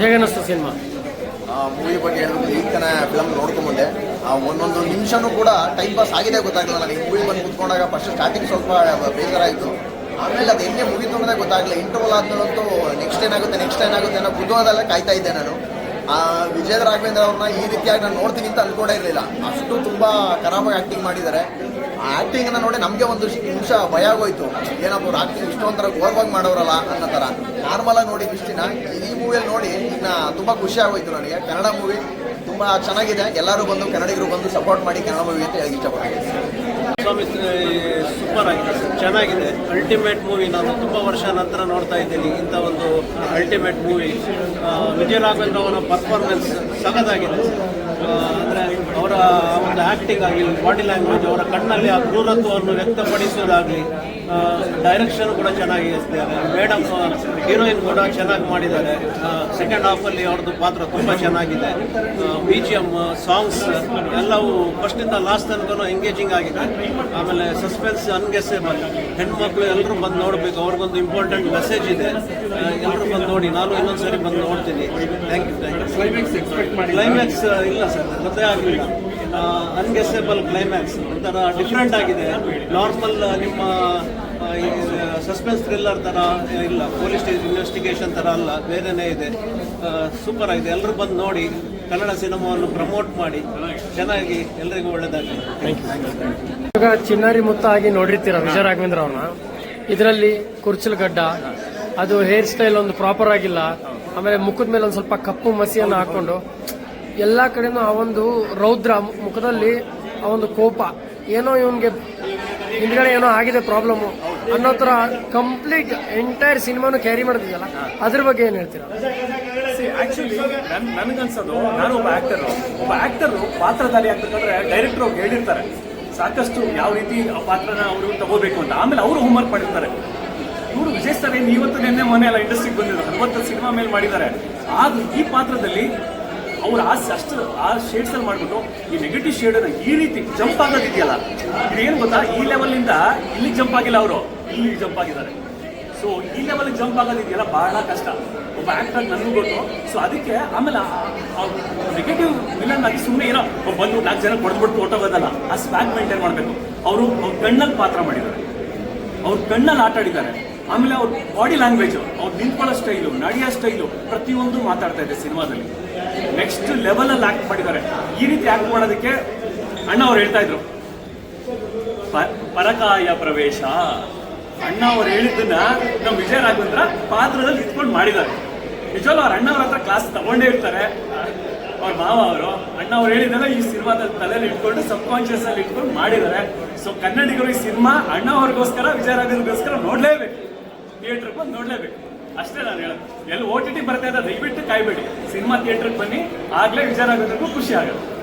ಹೇಗನ್ನಿಸ್ತು cinema? Movie ಬಗ್ಗೆ ಹೇಳ್ಬೇಕು ಈಗ ತಾನೇ ಫಿಲಮ್ ನೋಡ್ಕೊಂಬಂದೆ. ಆ, ಒಂದೊಂದು ನಿಮಿಷನೂ ಕೂಡ ಟೈಮ್ ಪಾಸ್ ಆಗಿದೆ ಗೊತ್ತಾಗಲಿಲ್ಲ ನನಗೆ. ಮೂವಿ ಬಂದು ಕುತ್ಕೊಂಡಾಗ ಫಸ್ಟ್ ಸ್ಟಾರ್ಟಿಂಗ್ ಸ್ವಲ್ಪ ಬೇಜಾರಾಯಿತು. ಆಮೇಲೆ ಅದು ಹೆಂಗೆ ಮುಗಿತು ಅನ್ನೋದೇ ಗೊತ್ತಾಗಲಿಲ್ಲ. ಇಂಟರ್ವಲ್ ಆದ್ಮೇಲಂತೂ ನೆಕ್ಸ್ಟ್ ಏನಾಗುತ್ತೆ ನೆಕ್ಸ್ಟ್ ಏನಾಗುತ್ತೆ ಅನ್ನೋ ಕುತೂಹಲದಲ್ಲೇ ಕಾಯ್ತಾ ಇದ್ದೆ ನಾನು. ಆ, ವಿಜಯ ರಾಘವೇಂದ್ರ ಅವ್ರನ್ನ ಈ ರೀತಿಯಾಗಿ ನಾನು ನೋಡ್ತೀನಿ ಅಂತ ಅನ್ಕೊಂಡೇ ಇರಲಿಲ್ಲ. ಅಷ್ಟು ತುಂಬ ಖರಾಬಾಗಿ ಆ್ಯಕ್ಟಿಂಗ್ ಮಾಡಿದ್ದಾರೆ. ಆ ಅನ್ನ ನೋಡಿ ನಮಗೆ ಒಂದು ನಿಮಿಷ ಭಯ ಆಗೋಯ್ತು. ಏನಪ್ಪ ಅವ್ರು ಆ್ಯಕ್ಟಿಂಗ್ ಇಷ್ಟೊಂಥರ ಗೋರ್ವಾಗಿ ಮಾಡೋರಲ್ಲ ಅನ್ನೋ ಥರ. ನಾರ್ಮಲಾಗಿ ನೋಡಿ ಇಷ್ಟಿನ ಈ ಮೂವಿಯಲ್ಲಿ ನೋಡಿ ಇನ್ನ ತುಂಬ ಖುಷಿ ಆಗೋಯ್ತು ನನಗೆ. ಕನ್ನಡ ಮೂವಿ ತುಂಬ ಚೆನ್ನಾಗಿದೆ. ಎಲ್ಲರೂ ಬಂದು, ಕನ್ನಡಿಗರು ಬಂದು ಸಪೋರ್ಟ್ ಮಾಡಿ ಕನ್ನಡ ಮೂವಿ ಅಂತ ಹೇಳಿ ಇಷ್ಟಪಡ್ತೀನಿ. ಸೂಪರ್ ಆಗಿದೆ. ಚೆನ್ನಾಗಿದೆ. ಅಲ್ಟಿಮೇಟ್ ಮೂವಿ ನಾನು ತುಂಬ ವರ್ಷ ನಂತರ ನೋಡ್ತಾ ಇದ್ದೀನಿ. ಇಂಥ ಒಂದು ಅಲ್ಟಿಮೇಟ್ ಮೂವಿ ವಿಜಯ ರಾಘವೇಂದ್ರ ಅವರ ಪರ್ಫಾರ್ಮೆನ್ಸ್ ಸಖತ್ತಾಗಿದೆ. ಅಂದರೆ ಅವರ ಒಂದು ಆ್ಯಕ್ಟಿಂಗ್ ಆಗಲಿ ಬಾಡಿ ಲ್ಯಾಂಗ್ವೇಜ್ ಅವರ ಕಣ್ಣಲ್ಲಿ ಆ ಕ್ರೂರತ್ವವನ್ನು ವ್ಯಕ್ತಪಡಿಸೋದಾಗಲಿ ಡೈರೆಕ್ಷನ್ ಕೂಡ ಚೆನ್ನಾಗಿ ಚೆನ್ನಾಗಿದ್ದಾರೆ ಮೇಡಮ್ ಹೀರೋಯಿನ್ ಕೂಡ ಚೆನ್ನಾಗಿ ಮಾಡಿದ್ದಾರೆ. ಸೆಕೆಂಡ್ ಹಾಫಲ್ಲಿ ಅವ್ರದ್ದು ಪಾತ್ರ ತುಂಬ ಚೆನ್ನಾಗಿದೆ. ಬಿ ಜಿ ಎಂ ಸಾಂಗ್ಸ್ ಎಲ್ಲವೂ ಫಸ್ಟಿಂದ ಲಾಸ್ಟ್ ತನಕ ಎಂಗೇಜಿಂಗ್ ಆಗಿದೆ. ಆಮೇಲೆ ಸಸ್ಪೆನ್ಸ್ ಅನ್ಗೆಸೇಬಲ್ ಹೆಣ್ಮಕ್ಳು ಎಲ್ಲರೂ ಬಂದು ನೋಡಬೇಕು. ಅವ್ರಿಗೊಂದು ಇಂಪಾರ್ಟೆಂಟ್ ಮೆಸೇಜ್ ಇದೆ. ಎಲ್ಲರೂ ಬಂದು ನೋಡಿ. ನಾನು ಇನ್ನೊಂದು ಸರಿ ಬಂದು ನೋಡ್ತೀನಿ. Thank you thank you climax expect ಮಾಡಿ ಕ್ಲೈಮ್ಯಾಕ್ಸ್ ಇಲ್ಲ ಸರ್ ಗೊತ್ತೇ ಆಗಲಿಲ್ಲ. ಅನ್ಗೆಸೇಬಲ್ ಕ್ಲೈಮ್ಯಾಕ್ಸ್ ಒಂಥರ ಡಿಫ್ರೆಂಟ್ ಆಗಿದೆ. ನಾರ್ಮಲ್ ನಿಮ್ಮ ಸಸ್ಪೆನ್ಸ್ ಥ್ರಿಲ್ಲರ್ ಥರ ಇಲ್ಲ ಪೊಲೀಸ್ ಇನ್ವೆಸ್ಟಿಗೇಷನ್ ಥರ ಅಲ್ಲ, ಬೇರೆನೇ ಇದೆ. ಸೂಪರ್ ಆಗಿದೆ. ಎಲ್ಲರೂ ಬಂದು ನೋಡಿ ಕನ್ನಡ ಸಿನಿಮಾವನ್ನು ಪ್ರಮೋಟ್ ಮಾಡಿ. ಚೆನ್ನಾಗಿ ಎಲ್ಲರಿಗೂ ಒಳ್ಳೆಯದಾಗಲಿ ಇವಾಗ ಚಿನ್ನಾರಿ ಮುತ್ತ ಆಗಿ ನೋಡಿರ್ತೀರ ವಿಜಯ ರಾಘವೇಂದ್ರ ಅವ್ರನ್ನ? ಇದರಲ್ಲಿ ಕುರ್ಚಲ್ ಗಡ್ಡ, ಅದು ಹೇರ್ ಸ್ಟೈಲ್ ಒಂದು ಪ್ರಾಪರ್ ಆಗಿಲ್ಲ. ಆಮೇಲೆ ಮುಖದ ಮೇಲೆ ಒಂದು ಸ್ವಲ್ಪ ಕಪ್ಪು ಮಸಿಯನ್ನು ಹಾಕೊಂಡು ಎಲ್ಲ ಕಡೆನೂ ಆ ಒಂದು ರೌದ್ರ ಮುಖದಲ್ಲಿ ಆ ಒಂದು ಕೋಪ. ಏನೋ ಇವನ್ಗೆ ಹಿಂದ್ಗಡೆ ಏನೋ ಆಗಿದೆ ಪ್ರಾಬ್ಲಮ್ ಅನ್ನೋ ಥರ ಕಂಪ್ಲೀಟ್ ಎಂಟೈರ್ ಸಿನಿಮಾನು ಕ್ಯಾರಿ ಮಾಡ್ತಿದ್ದಲ್ಲ ಅದ್ರ ಬಗ್ಗೆ ಏನು ಹೇಳ್ತೀರಾ? ಆಕ್ಚುಲಿ ನನ್ ನನಗನ್ಸೋದು, ನಾನು ಒಬ್ಬ ಆಕ್ಟರ್ ಒಬ್ಬ ಆಕ್ಟರ್ ಪಾತ್ರಧಾರಿ ಆಗ್ಬೇಕಂದ್ರೆ ಡೈರೆಕ್ಟರ್ ಅವ್ರು ಹೇಳಿರ್ತಾರೆ. ಸಾಕಷ್ಟು ಯಾವ ರೀತಿ ಆ ಪಾತ್ರನ ಅವರು ತಗೋಬೇಕು ಅಂತ. ಆಮೇಲೆ ಅವರು ಹೋಮ್ವರ್ಕ್ ಮಾಡಿರ್ತಾರೆ. ಇವರು ಏನು ಇವತ್ತು ನಿನ್ನೆ ಮೊನ್ನೆ ಎಲ್ಲ ಇಂಡಸ್ಟ್ರಿಗೆ ಬಂದಿದ್ದಾರೆ ಅರವತ್ತು ಸಿನಿಮಾ ಮೇಲೆ ಮಾಡಿದ್ದಾರೆ. ಆದ್ರೂ ಈ ಪಾತ್ರದಲ್ಲಿ ಅವ್ರು ಆ ಅಷ್ಟು ಆ ಶೇಡ್ಸ್ ಅಲ್ಲಿ ಮಾಡ್ಬಿಟ್ಟು ಈ ನೆಗೆಟಿವ್ ಶೇಡ್ ಅನ್ನ ಈ ರೀತಿ ಜಂಪ್ ಆಗೋದಿದೆಯಲ್ಲ? ಇದೇನು ಗೊತ್ತಾ? ಈ ಲೆವೆಲ್ನಿಂದ ಇಲ್ಲಿ ಜಂಪ್ ಆಗಿಲ್ಲ ಅವರು. ಇಲ್ಲಿ ಜಂಪ್ ಆಗಿದ್ದಾರೆ. ಸೊ ಈ ಲೆವೆಲ್ ಜಂಪ್ ಆಗೋದಿದೆಯಲ್ಲ ಬಹಳ ಕಷ್ಟ. ಒಬ್ಬ ಆಕ್ಟರ್ ನನಗೂ ಗೊತ್ತು. ಸೊ ಅದಕ್ಕೆ ಆಮೇಲೆ ನೆಗೆಟಿವ್ ವಿಲನ್ ಆಗಿ ಸುಮ್ಮನೆ ಏನೋ ಬಂದು ನಾಲ್ಕು ಜನ ಕೊಡ್ಬಿಟ್ಟು ಹೊಟ್ಟೋಗೋದಲ್ಲ ಆ ಸ್ಪ್ಯಾಕ್ ಮೇಂಟೈನ್ ಮಾಡಬೇಕು. ಅವರು ಅವ್ರ ಕಣ್ಣಲ್ಲಿ ಪಾತ್ರ ಮಾಡಿದ್ದಾರೆ. ಅವ್ರ ಕಣ್ಣಲ್ಲಿ ಆಟ ಆಡಿದ್ದಾರೆ. ಆಮೇಲೆ ಅವ್ರ ಬಾಡಿ ಲ್ಯಾಂಗ್ವೇಜ್ ಅವ್ರು ನಿಂತ್ಕೊಳ್ಳೋ ಸ್ಟೈಲು ನಡೆಯೋ ಸ್ಟೈಲು ಪ್ರತಿಯೊಂದು ಮಾತಾಡ್ತಾ ಇದೆ ಸಿನಿಮಾದಲ್ಲಿ. ನೆಕ್ಸ್ಟ್ ಲೆವೆಲಲ್ಲಿ ಆಕ್ಟ್ ಮಾಡಿದ್ದಾರೆ. ಈ ರೀತಿ ಆಕ್ಟ್ ಮಾಡೋದಕ್ಕೆ ಅಣ್ಣ ಅವ್ರು ಹೇಳ್ತಾ ಇದ್ರು. ಪರಕಾಯ ಪ್ರವೇಶ. ಅಣ್ಣ ಅವ್ರು ಹೇಳಿದ್ದನ್ನ ನಮ್ಮ ವಿಜಯ ರಾಘವೇಂದ್ರ ಪಾತ್ರದಲ್ಲಿ ಇಟ್ಕೊಂಡು ಮಾಡಿದ್ದಾರೆ. ನಿಜವಲ್ಲ ಅವ್ರ ಅಣ್ಣ ಅವ್ರ ಹತ್ರ ಕ್ಲಾಸ್ ತಗೊಂಡೇ ಇರ್ತಾರೆ. ಅವ್ರ ಮಾವ ಅವರು, ಅಣ್ಣ ಅವ್ರು ಹೇಳಿದಲ್ಲ ಈ ಸಿನಿಮಾದ ತಲೆಯಲ್ಲಿ ಇಟ್ಕೊಂಡು ಸಬ್ ಕಾನ್ಶಿಯಸ್ ಅಲ್ಲಿ ಇಟ್ಕೊಂಡು ಮಾಡಿದ್ದಾರೆ. ಸೊ ಕನ್ನಡಿಗರು ಈ ಸಿನಿಮಾ ಅಣ್ಣ ಅವ್ರಿಗೋಸ್ಕರ, ವಿಜಯ ರಾಘವೇಂದ್ರಗೋಸ್ಕರ ನೋಡ್ಲೇಬೇಕು. ಥಿಯೇಟರ್ಗೆ ಬಂದು ನೋಡ್ಲೇಬೇಕು. ಅಷ್ಟೇ ನಾನು ಹೇಳೋದು. ಎಲ್ಲಿ ಓ ಟಿ ಟಿ ಬರ್ತಾ ಇದ್ದ ದಯವಿಟ್ಟು ಕಾಯ್ಬೇಡಿ. ಸಿನಿಮಾ ಥಿಯೇಟರ್ಗೆ ಬನ್ನಿ, ಆಗ್ಲೇ ವಿಚಾರ ಆಗೋದಕ್ಕೂ ಖುಷಿ ಆಗುತ್ತೆ.